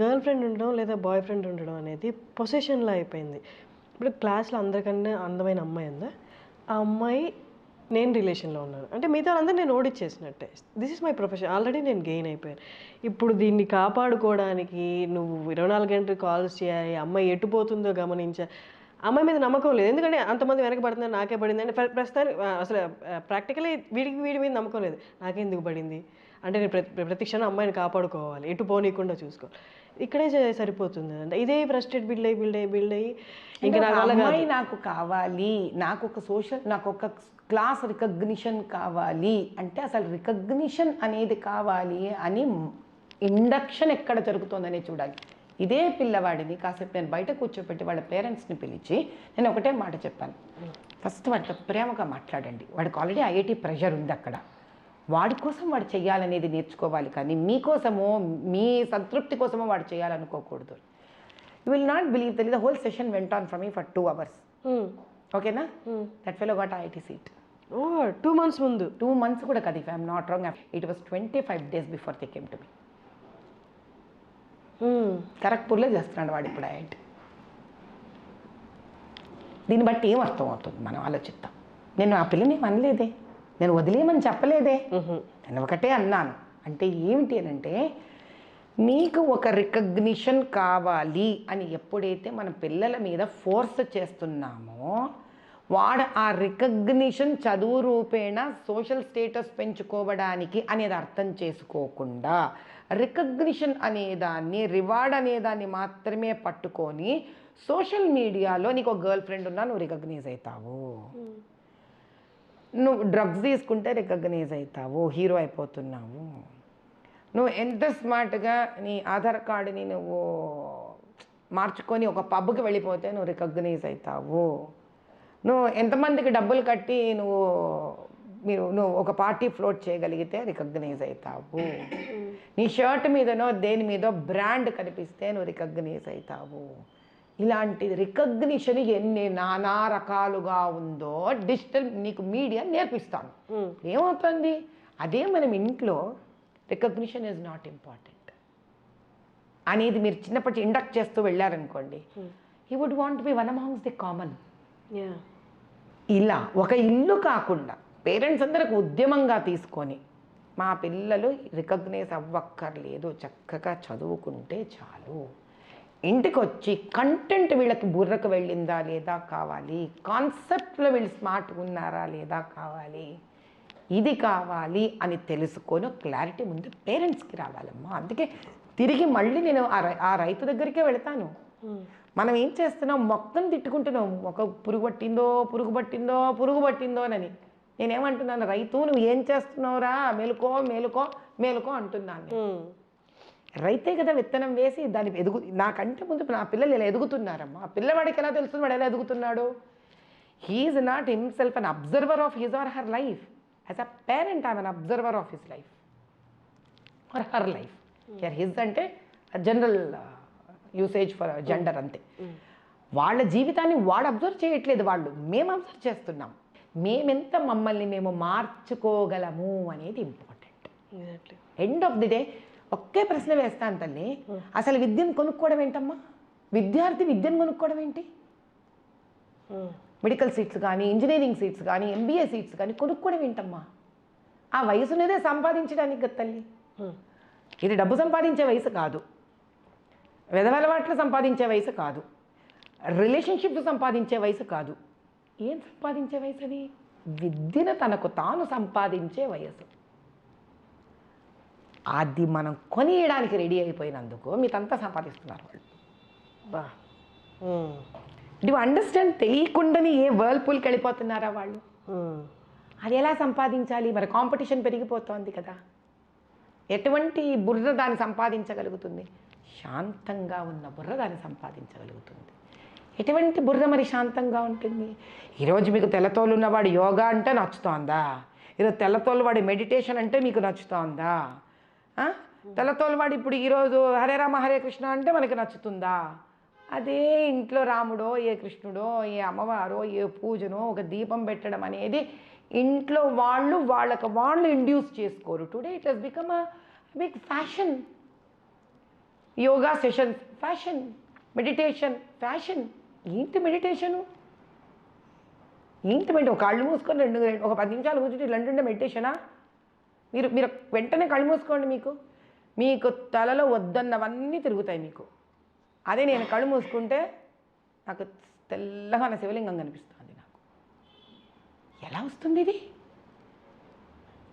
Girl friend ఉండడం లేదా boy friend ఉండడం అనేది పొసెషన్లో అయిపోయింది. ఇప్పుడు క్లాస్లో అందరికన్నా అందమైన అమ్మాయి ఉందా? ఆ అమ్మాయి నేను రిలేషన్లో ఉన్నాను. అంటే మిగతా వాళ్ళందరూ నేను ఓడిచ్చేసినట్టే. This is my profession already నేను గెయిన్ అయిపోయాను. ఇప్పుడు దీన్ని కాపాడుకోవడానికి నువ్వు ఇరవై నాలుగు గంటలు కాల్స్ చేయాలి అమ్మాయి ఎటు పోతుందో గమనించా. అమ్మాయి మీద నమ్మకం లేదు. ఎందుకంటే అంతమంది వెనక పడుతుంది నాకే పడింది. అంటే ప్రస్తుతానికి అసలు ప్రాక్టికలీ వీడికి వీడి మీద నమ్మకం లేదు. నాకే ఎందుకు పడింది? అంటే నేను ప్రతి ప్రతి క్షణం అమ్మాయిని కాపాడుకోవాలి. ఎటు పోనీయకుండా చూసుకోవాలి ఇక్కడే సరిపోతుంది అంటే. ఇదే ఫ్రస్ట్రేట్ బిల్డ్ అయ్యి బిల్డ్ అయ్యి బిల్డ్ అయ్యి ఇంకా. అమ్మాయి నాకు కావాలి నాకు ఒక సోషల్ నాకు ఒక క్లాస్ రికగ్నిషన్ కావాలి. అంటే అసలు రికగ్నిషన్ అనేది కావాలి అని ఇండక్షన్ ఎక్కడ జరుగుతుందనే చూడాలి. ఇదే పిల్లవాడిని కాసేపు నేను బయట కూర్చోపెట్టి వాళ్ళ పేరెంట్స్ని పిలిచి నేను ఒకటే మాట చెప్పాను. ఫస్ట్ వాడితో ప్రేమగా మాట్లాడండి. వాడికి ఆల్రెడీ ఐఐటి ప్రెషర్ ఉంది అక్కడ. వాడి కోసం వాడు చేయాలనేది నేర్చుకోవాలి కానీ మీకోసమో మీ సంతృప్తి కోసమో వాడు చేయాలనుకోకూడదు you will not believe that the whole session went on from me for two hours. ఓకేనా that fellow got IIT seat oh two months ముందు. టూ మంత్స్ కూడా కదా if I'm not wrong it was twenty five days before they came to me. ఖరగ్పూర్లో చేస్తున్నాడు వాడు ఇప్పుడు IIT దీన్ని బట్టి ఏం అర్థం అవుతుంది? మనం ఆలోచిద్దాం. నేను ఆ పిల్లని ఏం అనలేదే. నేను వదిలేయమని చెప్పలేదే. నేను ఒకటే అన్నాను. అంటే ఏమిటి అని అంటే నీకు ఒక రికగ్నిషన్ కావాలి అని ఎప్పుడైతే మన పిల్లల మీద ఫోర్స్ చేస్తున్నామో వాడు ఆ రికగ్నిషన్ చదువు రూపేణ సోషల్ స్టేటస్ పెంచుకోవడానికి అనేది అర్థం చేసుకోకుండా రికగ్నిషన్ అనేదాన్ని రివార్డ్ అనేదాన్ని మాత్రమే పట్టుకొని సోషల్ మీడియాలో నీకు ఒక గర్ల్ ఫ్రెండ్ ఉన్నా నువ్వు రికగ్నైజ్ అవుతావు. నువ్వు డ్రగ్స్ తీసుకుంటే రికగ్నైజ్ అవుతావు హీరో అయిపోతున్నావు. నువ్వు ఎంత స్మార్ట్గా నీ ఆధార్ కార్డుని నువ్వు మార్చుకొని ఒక పబ్కి వెళ్ళిపోతే నువ్వు రికగ్నైజ్ అవుతావు నువ్వు ఎంతమందికి డబ్బులు కట్టి నువ్వు మీరు నువ్వు ఒక పార్టీ ఫ్లోట్ చేయగలిగితే రికగ్నైజ్ అవుతావు నీ షర్ట్ మీదనో దేని మీదో బ్రాండ్ కనిపిస్తే నువ్వు రికగ్నైజ్ అవుతావు ఇలాంటి రికగ్నిషన్ ఎన్ని నానా రకాలుగా ఉందో డిజిటల్ నీకు మీడియా నేర్పిస్తాను. ఏమవుతుంది? అదే మనం ఇంట్లో రికగ్నిషన్ ఈజ్ నాట్ ఇంపార్టెంట్ అనేది మీరు చిన్నప్పటి ఇండక్ట్ చేస్తూ వెళ్ళారనుకోండి he would want be one amongst the common ఇలా ఒక ఇల్లు కాకుండా పేరెంట్స్ అందరికి ఉద్యమంగా తీసుకొని మా పిల్లలు రికగ్నైజ్ అవ్వక్కర్లేదు చక్కగా చదువుకుంటే చాలు. ఇంటికి వచ్చి కంటెంట్ వీళ్ళకి బుర్రకు వెళ్ళిందా లేదా కావాలి? కాన్సెప్ట్లో వీళ్ళు స్మార్ట్గా ఉన్నారా లేదా కావాలి? ఇది కావాలి అని తెలుసుకొని క్లారిటీ ముందు పేరెంట్స్కి రావాలమ్మా. అందుకే తిరిగి మళ్ళీ నేను ఆ రై- ఆ రైతు దగ్గరికే వెళ్తాను. మనం ఏం చేస్తున్నాం? మొక్కను తిట్టుకుంటున్నాం. ఒక పురుగు పట్టిందో పురుగు పట్టిందో పురుగు పట్టిందో అని. నేనేమంటున్నాను? రైతు నువ్వు ఏం చేస్తున్నావురా? మేలుకో మేలుకో మేలుకో అంటున్నాను నేను. రైతే కదా విత్తనం వేసి దాన్ని ఎదుగు నాకంటే ముందు నా పిల్లలు ఇలా ఎదుగుతున్నారమ్మా. ఆ పిల్లవాడికి ఎలా తెలుస్తుంది వాడు ఎలా ఎదుగుతున్నాడు? He's not himself an observer of his or her life as a parent I'm an observer of his life or her life or his అంటే జనరల్ యూసేజ్ ఫర్ జెండర్ అంతే. వాళ్ళ జీవితాన్ని వాడు అబ్జర్వ్ చేయట్లేదు వాళ్ళు. మేము అబ్జర్వ్ చేస్తున్నాం. మేమెంత మమ్మల్ని మేము మార్చుకోగలము అనేది important end of the day ఒకే ప్రశ్న వేస్తాను తల్లి. అసలు విద్యను కొనుక్కోవడం ఏంటమ్మా? విద్యార్థి విద్యను కొనుక్కోవడం ఏంటి? మెడికల్ సీట్స్ కానీ ఇంజనీరింగ్ సీట్స్ కానీ ఎంబీఏ సీట్స్ కానీ కొనుక్కోవడం ఏంటమ్మా? ఆ వయసునేదే సంపాదించడానికి కదా తల్లి. ఇది డబ్బు సంపాదించే వయసు కాదు. వెదవలవాట్లు సంపాదించే వయసు కాదు. రిలేషన్షిప్ సంపాదించే వయసు కాదు. ఏం సంపాదించే వయసు అది విద్యను తనకు తాను సంపాదించే వయసు. అది మనం కొనియడానికి రెడీ అయిపోయినందుకు మీతంతా సంపాదిస్తున్నారు. వాళ్ళు బా డు అండర్స్టాండ్ తెలియకుండానే ఏ వర్ల్పూల్కి వెళ్ళిపోతున్నారా వాళ్ళు? అది ఎలా సంపాదించాలి? మరి కాంపిటీషన్ పెరిగిపోతోంది కదా. ఎటువంటి బుర్ర దాన్ని సంపాదించగలుగుతుంది? శాంతంగా ఉన్న బుర్ర దాన్ని సంపాదించగలుగుతుంది. ఎటువంటి బుర్ర మరి శాంతంగా ఉంటుంది? ఈరోజు మీకు తెల్లతోలు ఉన్నవాడు యోగా అంటే నచ్చుతోందా? ఈరోజు తెల్లతోలు వాడి మెడిటేషన్ అంటే మీకు నచ్చుతోందా? తలతోలవాడు ఇప్పుడు ఈరోజు హరే రామ హరే కృష్ణ అంటే మనకి నచ్చుతుందా? అదే ఇంట్లో రాముడో ఏ కృష్ణుడో ఏ అమ్మవారో ఏ పూజనో ఒక దీపం పెట్టడం అనేది ఇంట్లో వాళ్ళు వాళ్ళకి వాళ్ళు ఇండ్యూస్ చేసుకోరు. Today it has become a big fashion yoga sessions fashion meditation fashion ఏంటి మెడిటేషను ఏంటి మెడి ఒక కళ్ళు మూసుకొని రెండు ఒక పది నిమిషాలు కూర్చుంటే ఇట్లా అంటుంటే మెడిటేషనా మీరు మీరు వెంటనే కళ్ళు మూసుకోండి మీకు. మీకు తలలో వద్దన్నవన్నీ తిరుగుతాయి మీకు. అదే నేను కళ్ళు మూసుకుంటే నాకు తెల్లగా నా శివలింగం కనిపిస్తుంది నాకు. ఎలా వస్తుంది ఇది?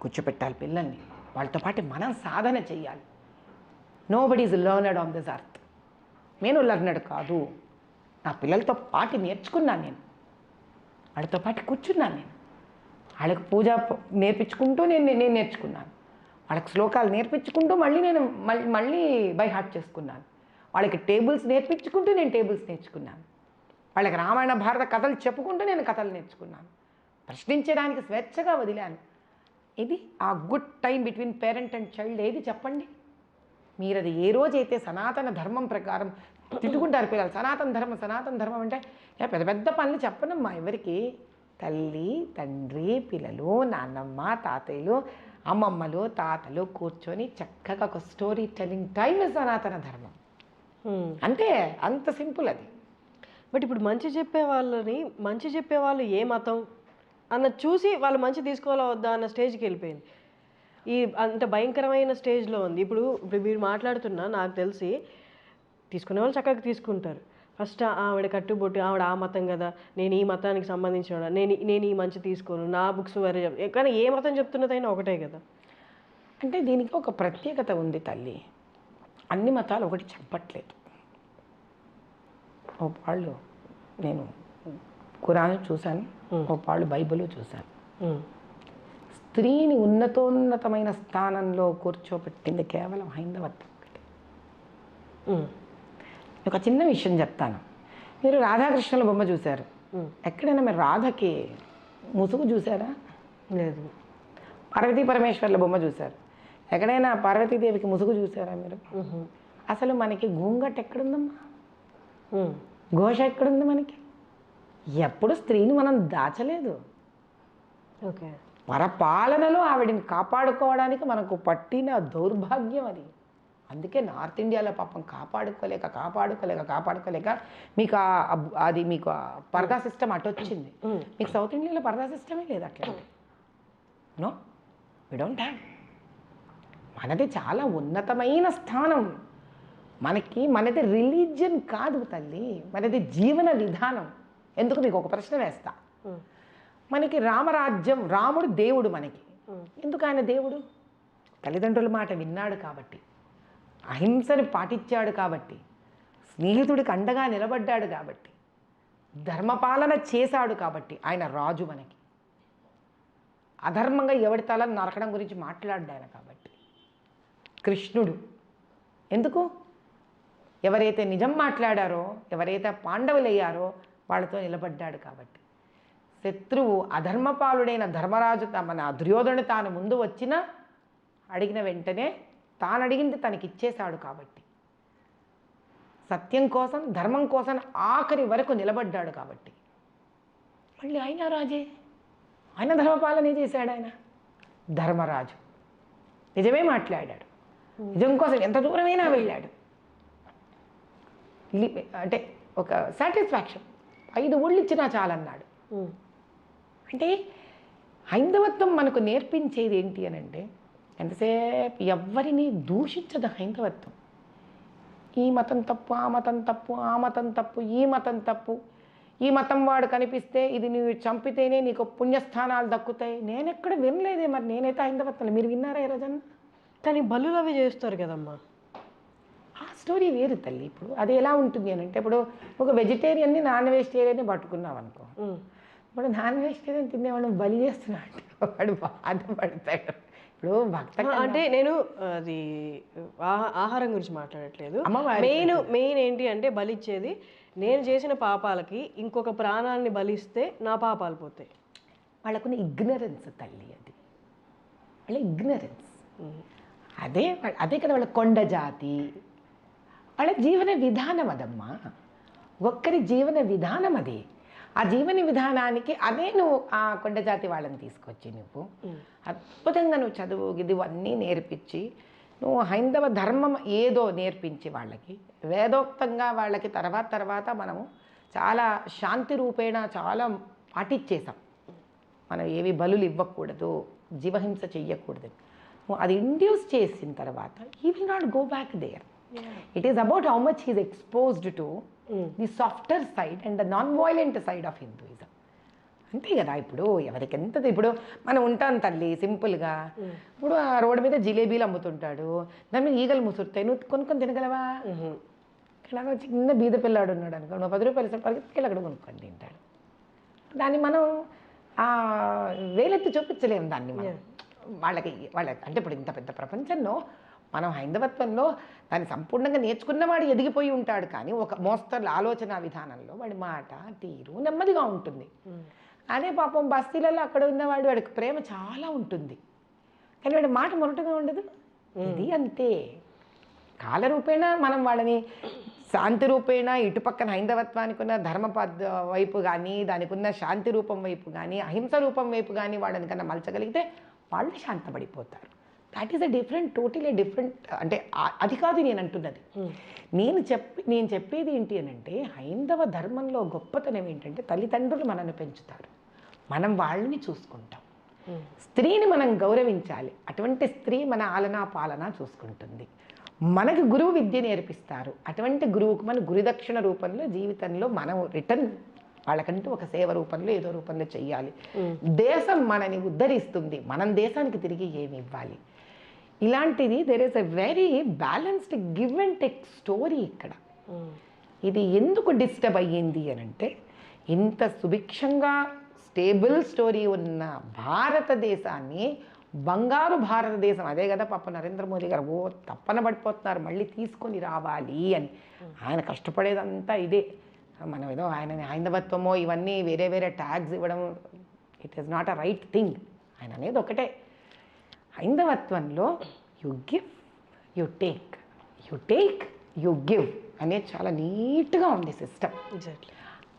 కూర్చోపెట్టాలి పిల్లల్ని. వాళ్ళతో పాటు మనం సాధన చెయ్యాలి. Nobody is learned on this earth నేను లర్నర్డ్ కాదు. నా పిల్లలతో పాటు నేర్చుకున్నాను నేను. వాళ్ళతో పాటు కూర్చున్నాను నేను. వాళ్ళకి పూజ నేర్పించుకుంటూ నేను నేను నేర్చుకున్నాను. వాళ్ళకి శ్లోకాలు నేర్పించుకుంటూ మళ్ళీ నేను మళ్ళీ మళ్ళీ బై హార్ట్ చేసుకున్నాను. వాళ్ళకి టేబుల్స్ నేర్పించుకుంటూ నేను టేబుల్స్ నేర్చుకున్నాను. వాళ్ళకి రామాయణ భారత కథలు చెప్పుకుంటూ నేను కథలు నేర్చుకున్నాను. ప్రశ్నించడానికి స్వేచ్ఛగా వదిలాను. ఇది ఆ good time between parent and child ఏది చెప్పండి? మీరు అది ఏ రోజైతే సనాతన ధర్మం ప్రకారం తిట్టుకుంటారు పిల్లలు సనాతన ధర్మం సనాతన ధర్మం అంటే పెద్ద పెద్ద పనులు చెప్పనమ్మా ఎవరికి? తల్లి తండ్రి పిల్లలు నాన్నమ్మ తాతయ్యలు అమ్మమ్మలు తాతలు కూర్చొని చక్కగా ఒక స్టోరీ టెలింగ్ టైం సనాతన ధర్మం. అంటే అంత సింపుల్ అది. బట్ ఇప్పుడు మంచి చెప్పే వాళ్ళని మంచి చెప్పే వాళ్ళు ఏ మతం అన్న చూసి వాళ్ళు మంచి తీసుకోవాలా వద్దా అన్న స్టేజ్కి వెళ్ళిపోయింది. ఈ అంత భయంకరమైన స్టేజ్లో ఉంది. ఇప్పుడు ఇప్పుడు మీరు మాట్లాడుతున్నా నాకు తెలిసి తీసుకునే వాళ్ళు చక్కగా తీసుకుంటారు. ఫస్ట్ ఆవిడ కట్టుబొట్టు ఆవిడ ఆ మతం కదా నేను ఈ మతానికి సంబంధించిన నేను నేను ఈ మంచి తీసుకోను నా బుక్స్ వేరే కానీ ఏ మతం చెప్తున్నదైనా ఒకటే కదా. అంటే దీనికి ఒక ప్రత్యేకత ఉంది తల్లి. అన్ని మతాలు ఒకటి చెప్పట్లేదు. ఓ వాళ్ళు నేను ఖురాన్ చూశాను ఓ వాళ్ళు బైబిల్ చూశాను. స్త్రీని ఉన్నతోన్నతమైన స్థానంలో కూర్చోబెట్టింది కేవలం హైందవత్వం. ఒక చిన్న విషయం చెప్తాను. మీరు రాధాకృష్ణుల బొమ్మ చూశారు. ఎక్కడైనా మీరు రాధకి ముసుగు చూసారా లేదు. పార్వతీ పరమేశ్వర్ల బొమ్మ చూశారు. ఎక్కడైనా పార్వతీదేవికి ముసుగు చూసారా మీరు. అసలు మనకి గూంగట్ ఎక్కడుందమ్మా. ఘోష ఎక్కడుంది మనకి? ఎప్పుడు స్త్రీని మనం దాచలేదు. ఓకే. పరపాలనలో ఆవిడని కాపాడుకోవడానికి మనకు పట్టిన దౌర్భాగ్యం అది. అందుకే నార్త్ ఇండియాలో పాపం కాపాడుకోలేక కాపాడుకోలేక కాపాడుకోలేక మీకు అది మీకు పరదా సిస్టమ్ అటు వచ్చింది. ఉమ్. మీకు సౌత్ ఇండియాలో పరదా సిస్టమే లేదు అట్లా. నో? వి డోంట్ హ్యావ్ మనది చాలా ఉన్నతమైన స్థానం. మనకి మనది రిలీజియన్ కాదు తల్లి. మనది జీవన విధానం. ఎందుకు మీకు ఒక ప్రశ్న వేస్తా. మనకి రామరాజ్యం రాముడు దేవుడు మనకి. ఎందుకు ఆయన దేవుడు? తల్లిదండ్రుల మాట విన్నాడు కాబట్టి. అహింసని పాటించాడు కాబట్టి స్నేహితుడికి అండగా నిలబడ్డాడు కాబట్టి ధర్మపాలన చేశాడు కాబట్టి ఆయన రాజు మనకి. అధర్మంగా ఎవడి తలని నరకడం గురించి మాట్లాడాడు కాబట్టి. కృష్ణుడు. ఎందుకు? ఎవరైతే నిజం మాట్లాడారో ఎవరైతే పాండవులయ్యారో వాళ్ళతో నిలబడ్డాడు కాబట్టి. శత్రువు అధర్మపాలుడైన ధర్మరాజు త- మన దుర్యోధను తాను ముందు వచ్చినా అడిగిన వెంటనే తాను అడిగింది తనకి ఇచ్చేశాడు కాబట్టి. సత్యం కోసం ధర్మం కోసం ఆఖరి వరకు నిలబడ్డాడు కాబట్టి. మళ్ళీ ఆయన రాజే. ఆయన ధర్మపాలనే చేశాడు ఆయన. ధర్మరాజు. నిజమే మాట్లాడాడు. నిజం కోసం ఎంత దూరమైనా వెళ్ళాడు. అంటే ఒక సాటిస్ఫాక్షన్. ఐదు ఊళ్ళు ఇచ్చినా చాలన్నాడు. అంటే హైందవత్వం మనకు నేర్పించేది ఏంటి అని అంటే ఎంతసేపు ఎవరిని దూషించదు హైందవత్వం. ఈ మతం తప్పు ఆ మతం తప్పు ఆ మతం తప్పు ఈ మతం తప్పు. ఈ మతం వాడు కనిపిస్తే ఇది నువ్వు చంపితేనే నీకు పుణ్యస్థానాలు దక్కుతాయి. నేను ఎక్కడ వినలేదే మరి నేనైతే హైందవత్వం మీరు విన్నారా ఈ రోజన్నా కానీ బలులు అవి చేస్తారు కదమ్మా. ఆ స్టోరీ వేరు తల్లి ఇప్పుడు. అది ఎలా ఉంటుంది అని అంటే ఇప్పుడు ఒక వెజిటేరియన్ని నాన్ వెజిటేరియన్ని పట్టుకున్నాం అనుకో. ఇప్పుడు నాన్ వెజిటేరియన్ తినేవాడు బలి చేస్తున్నాడు. వాడు బాధపడతాడు. ఇప్పుడు భక్త అంటే నేను అది ఆహారం గురించి మాట్లాడట్లేదు. మెయిన్ మెయిన్ ఏంటి అంటే బలిచ్చేది నేను చేసిన పాపాలకి ఇంకొక ప్రాణాన్ని బలిస్తే నా పాపాలు పోతాయి. వాళ్ళకున్న ఇగ్నరెన్స్ తల్లి అది. వాళ్ళ ఇగ్నరెన్స్. అదే అదే కదా వాళ్ళ కొండ జాతి. వాళ్ళ జీవన విధానం అదమ్మా. ఒక్కరి జీవన విధానం అది. ఆ జీవన విధానానికి అదే నువ్వు ఆ కొండ జాతి వాళ్ళని తీసుకొచ్చి నువ్వు అద్భుతంగా నువ్వు చదువు ఇది అన్నీ నేర్పించి నువ్వు హైందవ ధర్మం ఏదో నేర్పించి వాళ్ళకి వేదోక్తంగా వాళ్ళకి తర్వాత తర్వాత మనము చాలా శాంతి రూపేణ చాలా పాటించేసాం మనం ఏవి బలులు ఇవ్వకూడదు జీవహింస చెయ్యకూడదు. నువ్వు అది ఇండ్యూస్ చేసిన తర్వాత ఈ will not go back there it is about how much is exposed to the softer side and the non violent side of Hinduism అంతే కదా ఇప్పుడు ఎవరికి ఎంత ఇప్పుడు? మనం ఉంటాం తల్లి సింపుల్గా ఇప్పుడు ఆ రోడ్డు మీద జిలేబీలు అమ్ముతుంటాడు. దాని మీద ఈగలు ముసురుతాయి. నువ్వు కొనుక్కొని తినగలవా? ఇలాగ చిన్న బీద పిల్లాడు ఉన్నాడు అనుకో నువ్వు పది రూపాయలు పరిగెత్తుకెళ్ళి అక్కడ కొనుక్కొని తింటాడు. దాన్ని మనం ఆ, వేలెత్తి చూపించలేము దాన్ని మనం. వాళ్ళకి వాళ్ళకి అంటే ఇప్పుడు ఇంత పెద్ద ప్రపంచంలో మనం హైందవత్వంలో దాన్ని సంపూర్ణంగా నేర్చుకున్నవాడు ఎదిగిపోయి ఉంటాడు కానీ ఒక మోస్తరు ఆలోచన విధానంలో వాడి మాట తీరు నెమ్మదిగా ఉంటుంది. అదే పాపం బస్తీలలో అక్కడ ఉన్నవాడు వాడికి ప్రేమ చాలా ఉంటుంది. కానీ వాడి మాట మొరటుగా ఉండదు. ఇది అంతే. కాలరూపేణ మనం వాళ్ళని శాంతి రూపేణ ఇటుపక్కన హైందవత్వానికి ఉన్న ధర్మ వైపు కానీ దానికి ఉన్న శాంతి రూపం వైపు కానీ అహింస రూపం వైపు కానీ వాళ్ళని కన్నా మలచగలిగితే వాళ్ళు శాంతపడిపోతారు. That is a different totally different అంటే అది కాదు నేను అంటున్నది. నేను చెప్పి నేను చెప్పేది ఏంటి అని అంటే హైందవ ధర్మంలో గొప్పతనం ఏంటంటే తల్లిదండ్రులు మనల్ని పెంచుతారు. మనం వాళ్ళని చూసుకుంటాం. స్త్రీని మనం గౌరవించాలి. అటువంటి స్త్రీ మన ఆలనా పాలన చూసుకుంటుంది. మనకు గురువు విద్య నేర్పిస్తారు. అటువంటి గురువుకు మన గురుదక్షిణ రూపంలో జీవితంలో మనం రిటర్న్ వాళ్ళకంటూ ఒక సేవ రూపంలో ఏదో రూపంలో చెయ్యాలి. దేశం మనని ఉద్ధరిస్తుంది. మనం దేశానికి తిరిగి ఏమి ఇవ్వాలి? ఇలాంటిది there is a very balanced give and take story ఇక్కడ. ఇది ఎందుకు డిస్టర్బ్ అయ్యింది అని అంటే ఇంత సుభిక్షంగా స్టేబుల్ స్టోరీ ఉన్న భారతదేశాన్ని బంగారు భారతదేశం అదే కదా పాప నరేంద్ర మోదీ గారు ఓ తప్పన పడిపోతున్నారు మళ్ళీ తీసుకొని రావాలి అని. ఆయన కష్టపడేదంతా ఇదే. మనం ఏదో ఆయన హైందవత్వమో ఇవన్నీ వేరే వేరే ట్యాగ్స్ ఇవ్వడం it is not a right thing ఆయన అనేది ఒకటే. హైందవత్వంలో you give you take you take you give అనేది చాలా నీట్గా ఉంది సిస్టమ్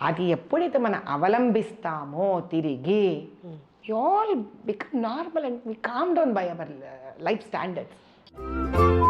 అది ఎప్పుడైతే మనం అవలంబిస్తామో తిరిగి you all become normal and we calm down by our life standards